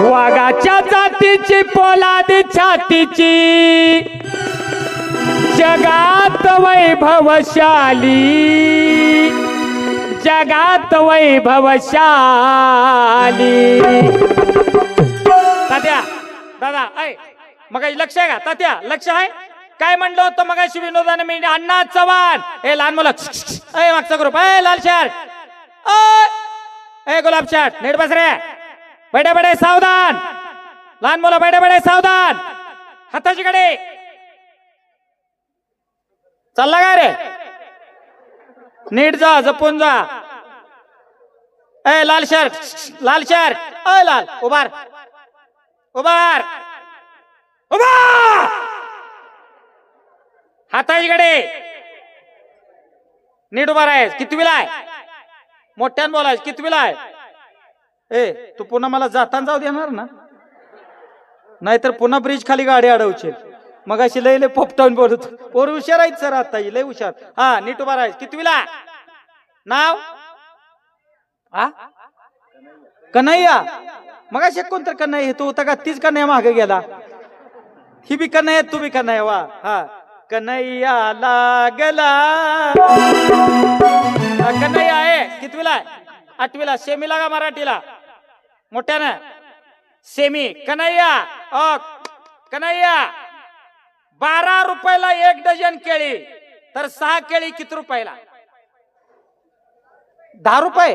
वाघाच्या जातीची पोलादी छातीची. जगात वैभवशाली. जगात वैभवशाली. तात्या दादा ऐ मग लक्ष आहे का? तात्या लक्ष आहे? काय म्हणलं होतं मगाशी विनोदाने? मी अण्णा चव्हाण. हे लहान मुलं ए मागचा ग्रुप ए लाल शर्ट. ए गुलाब शर्ट. नीट बस रे. बैठे बैठे सावधान. लहान मुलं बैठे बैठे सावधान. हाताची कडे चालला काय रे? नीट जा जपून जा. ए लाल शर्ट. लाल शर्ट. अय लाल. उभार. उभार. उभा हाताची कडे नीट उभा आहे कितवीला आहे? मोठ्यान बोलायच कितवीला आहे? ए तू पुन्हा मला जाताना जाऊ देणार ना? नाहीतर पुन्हा ब्रिज खाली गाडी अडवशील. मग अशी लय लय पोपटावून बोलत पोर हुशार आहेत सर आता लय हुशार. हा नीट उभा राहायच. कितवीला? नाव? हा कन्हैया. मग असे कोणतर कन्हैया तू होता का? तीच कन्हैया मागे गेला. ही बी कन्हैया तू बी कन्हैया वा. हा. कन्हैया लागला. कन्हैया आहे कितवीला आहे? आठवीला सेमीला का मराठीला? मोठ्यानं. सेमी कन्हैया अ कन्हैया. बारा रुपयाला एक डझन केळी तर सहा केळी किती रुपयाला? दहा रुपये?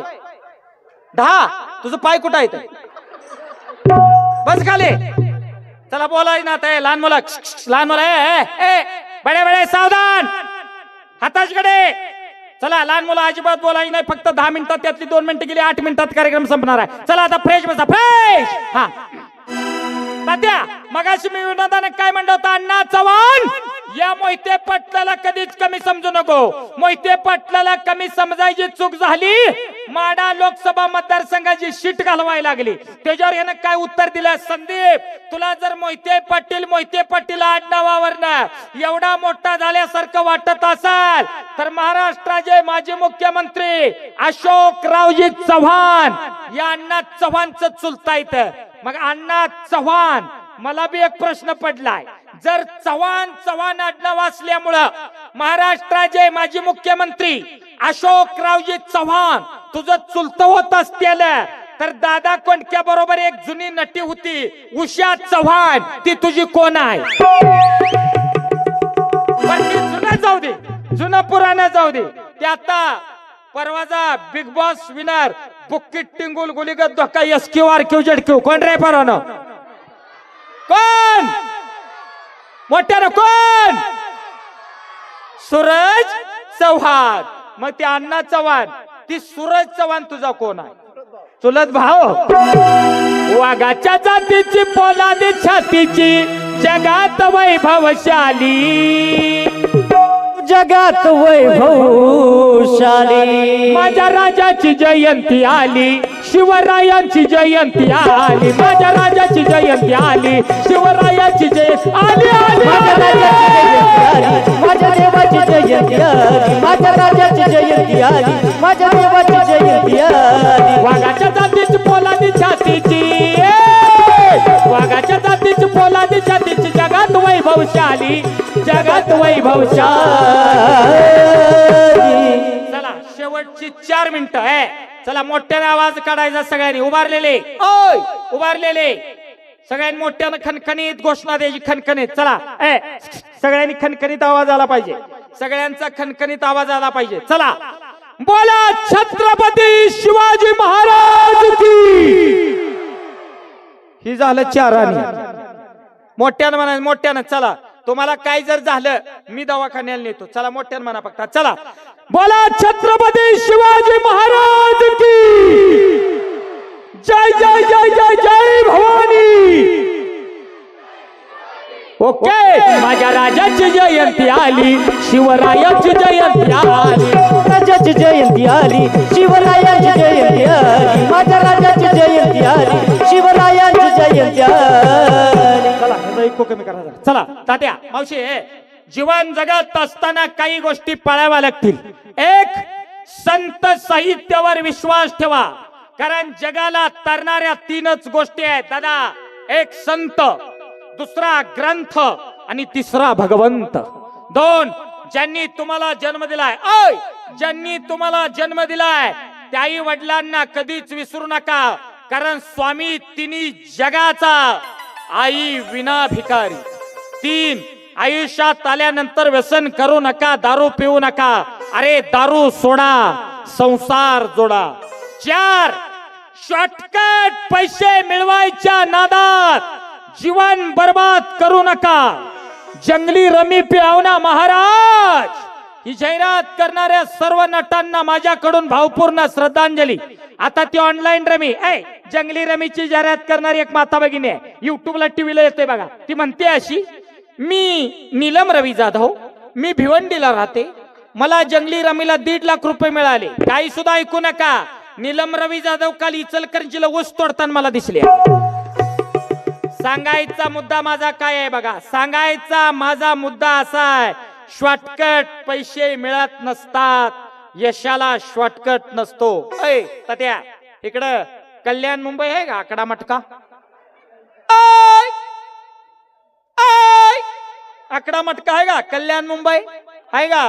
दहा? तुझं पाय कुठं आहे ते? बस खाली. चला बोलाय ना ते लहान मुलं. लहान मुलं बडे बडे सावधान. हाताशकडे चला लहान मुलं अजिबात बोलायची नाही फक्त दहा मिनिटात त्यातली दोन मिनिटं गेली आठ मिनिटात कार्यक्रम संपणार आहे. चला आता फ्रेश बसा फ्रेश हा. तात्या! मगाशी मी विनोदाने काय म्हणलं होतं? अण्णा चव्हाण! या मोहिते पटलाला कधीच कमी समजू नको. मोहिते पाटलाला कमी समजायची चूक झाली. माडा लोकसभा मतदारसंघाची शीट घालवायला लागली. त्याच्यावर यानं काय उत्तर दिलं? संदीप तुला जर मोहिते पाटील मोहिते पाटील आडनावावरनं एवढा मोठा झाल्यासारखं वाटत असाल तर महाराष्ट्राचे माजी मुख्यमंत्री अशोकरावजी चव्हाण या अण्णा चव्हाणचं चुलता येत मग अण्णा चव्हाण मला बी एक प्रश्न पडलाय. जर चव्हाण चव्हाण आडनाव असल्यामुळं महाराष्ट्राचे माजी मुख्यमंत्री अशोकरावजी चव्हाण तुझं चुलत होत असतील तर दादा कोणत्या बरोबर एक जुनी नटी होती? उषा चव्हाण ती तुझी कोण आहे? जुनं जाऊ दे जुनं पुराण जाऊ दे. ते आता परवाचा बिग बॉस विनर बुक्कीट टिंगुल गुलिगत धोका S Q R Q Z Q. कोण रे परवानं? कोण? मोठ्यानं कोण? सूरज चव्हाण. मग ते अण्णा चव्हाण. ती सूरज चव्हाण तुझा कोण आहे? चुलत भाऊ? वाघाच्या जातीची पोलादी छातीची जगात वैभवशाली. जगात वैभवशाली. माझ्या राजाची जयंती आली. शिवरायांची जयंती आली. माझ्या राजाची जयंती आली. शिवरायांची जयंती आली आली, माझ्या आली. देवाची जयंती आली. माझ्या राजाची जयंती आली. माझ्या देवाची जयंती आली. वाघाच्या जातीची पोलादी छातीची! वाघाच्या जातीची पोलादी छातीची जगात वैभवशाली. जगात वैभवशाली. चला शेवटची चार मिनिटं आहे चला मोठ्याने आवाज काढायचा सगळ्यांनी. उभारलेले. ओय! उभारलेले. सगळ्यांनी मोठ्यानं खणखणीत घोषणा द्यायची खणखणीत चला ए सगळ्यांनी खणखणीत आवाज आला पाहिजे. सगळ्यांचा खणखणीत आवाज आला पाहिजे. चला. बोला छत्रपती शिवाजी महाराज की! ही झालं चारानी मोठ्यानं म्हणा मोठ्यानं. चला. तुम्हाला काय जर झालं मी दवाखान्याला नेतो. चला मोठ्यानं म्हणा फक्त. चला. बोला छत्रपती शिवाजी महाराज की। जय जय जय जय जय भवानी। ओके माझ्या राजाची जयंती आली शिवरायाची जयंती आली राजाची जयंती आली शिवरायाची जयंती आली माझ्या राजाची जयंती आली शिवरायाची जयंती आली। चला ह्याचा कमी करा चला तात्या मावशी जीवन जगत असताना काही गोष्टी पाळाव्या लागतील. एक संत साहित्यावर विश्वास ठेवा. कारण जगाला तरणाऱ्या तीनच गोष्टी आहेत दादा. एक संत दुसरा ग्रंथ आणि तिसरा भगवंत. दोन ज्यांनी तुम्हाला जन्म दिलाय. ओय! ज्यांनी तुम्हाला जन्म दिलाय त्याही वडिलांना कधीच विसरू नका. कारण स्वामी तिन्ही जगाचा आई विना भिकारी तीन आयुष्यात आल्यानंतर व्यसन करू नका दारू पिऊ नका. अरे दारू सोडा संसार जोडा. चार शॉर्टकट पैसे मिळवायच्या नादात. जीवन बर्बाद करू नका. जंगली रमी पिळावना महाराज. ही जाहिरात करणाऱ्या सर्व नटांना माझ्याकडून भावपूर्ण श्रद्धांजली. आता ती ऑनलाईन रमी. ऐ जंगली रमीची जाहिरात करणारी एक माता भगिनी आहे. युट्यूबला टीव्हीला येते बघा. ती म्हणते अशी मी नीलम रवी जाधव मी भिवंडीला राहते. मला जंगली रमीला दीड लाख रुपये मिळाले. काही सुद्धा ऐकू नका. नीलम रवी जाधव काल इचलकरंजीला ऊस तोडताना मला दिसले. सांगायचा मुद्दा माझा काय आहे बघा? सांगायचा माझा मुद्दा असा आहे. शॉर्टकट पैसे मिळत नसतात. यशाला शॉर्टकट नसतो. ऐ तत्या इकडं कल्याण मुंबई आहे का? आकडा मटका? आकडा मटका आहे का? कल्याण मुंबई? आहे का?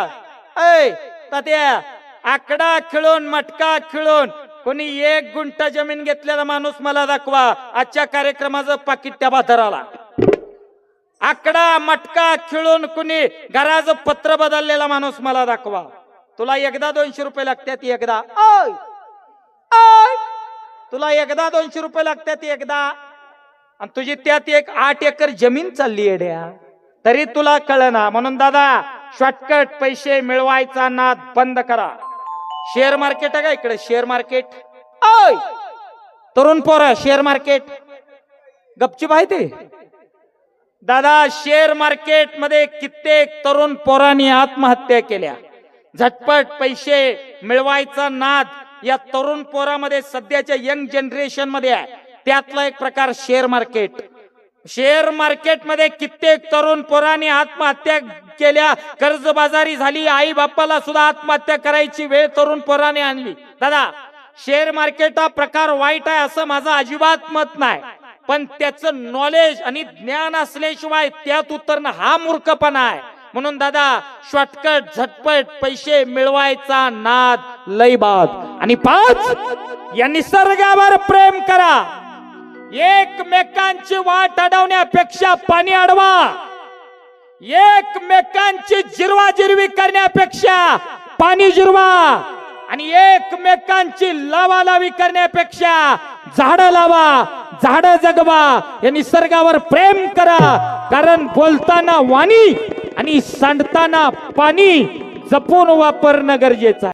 ऐ तात्या आकडा खेळून मटका खेळून कोणी एक गुंठा जमीन घेतलेला माणूस मला दाखवा. आजच्या कार्यक्रमाचं पाकिट त्या बाजाराला. आकडा मटका खिळून कुणी घराचं पत्र बदललेला माणूस मला दाखवा. तुला एकदा दोनशे रुपये लागतात एकदा. ओय ओय तुला एकदा दोनशे रुपये लागतात एकदा. आणि तुझी त्यात एक आठ एकर जमीन चालली येड्या तरी तुला कळना. म्हणून दादा शॉर्टकट पैसे मिळवायचा नाद बंद करा. शेअर मार्केट आहे का इकडे? शेअर मार्केट ओय! तरुण पोर शेअर मार्केट गपची माहिती दादा शेअर मार्केटमध्ये कित्येक तरुण पोरांनी आत्महत्या केल्या. झटपट पैसे मिळवायचा नाद या तरुण पोरामध्ये सध्याच्या यंग जनरेशनमध्ये आहे. त्यातला एक प्रकार शेअर मार्केट शेअर मार्केटमध्ये कित्येक तरुण पोरांनी आत्महत्या केल्या. कर्जबाजारी झाली. आई बापाला सुद्धा आत्महत्या करायची वेळ तरुण पोराने आणली. दादा शेअर मार्केट हा प्रकार वाईट आहे असं माझं अजिबात मत नाही. पण त्याचं नॉलेज आणि ज्ञान असल्याशिवाय त्यात उतरणं हा मूर्खपणा आहे. म्हणून दादा शॉर्टकट झटपट पैसे मिळवायचा नाद लयबाद आणि पाच या निसर्गावर प्रेम करा. एकमेकांची वाट अडवण्यापेक्षा पाणी अडवा. एकमेकांची जिरवाजिरवी करण्यापेक्षा पाणी जिरवा. आणि एकमेकांची लावालावी करण्यापेक्षा झाड लावा झाड जगवा. या निसर्गावर प्रेम करा. कारण बोलताना वाणी आणि सांडताना पाणी जपून वापरणं गरजेचं आहे.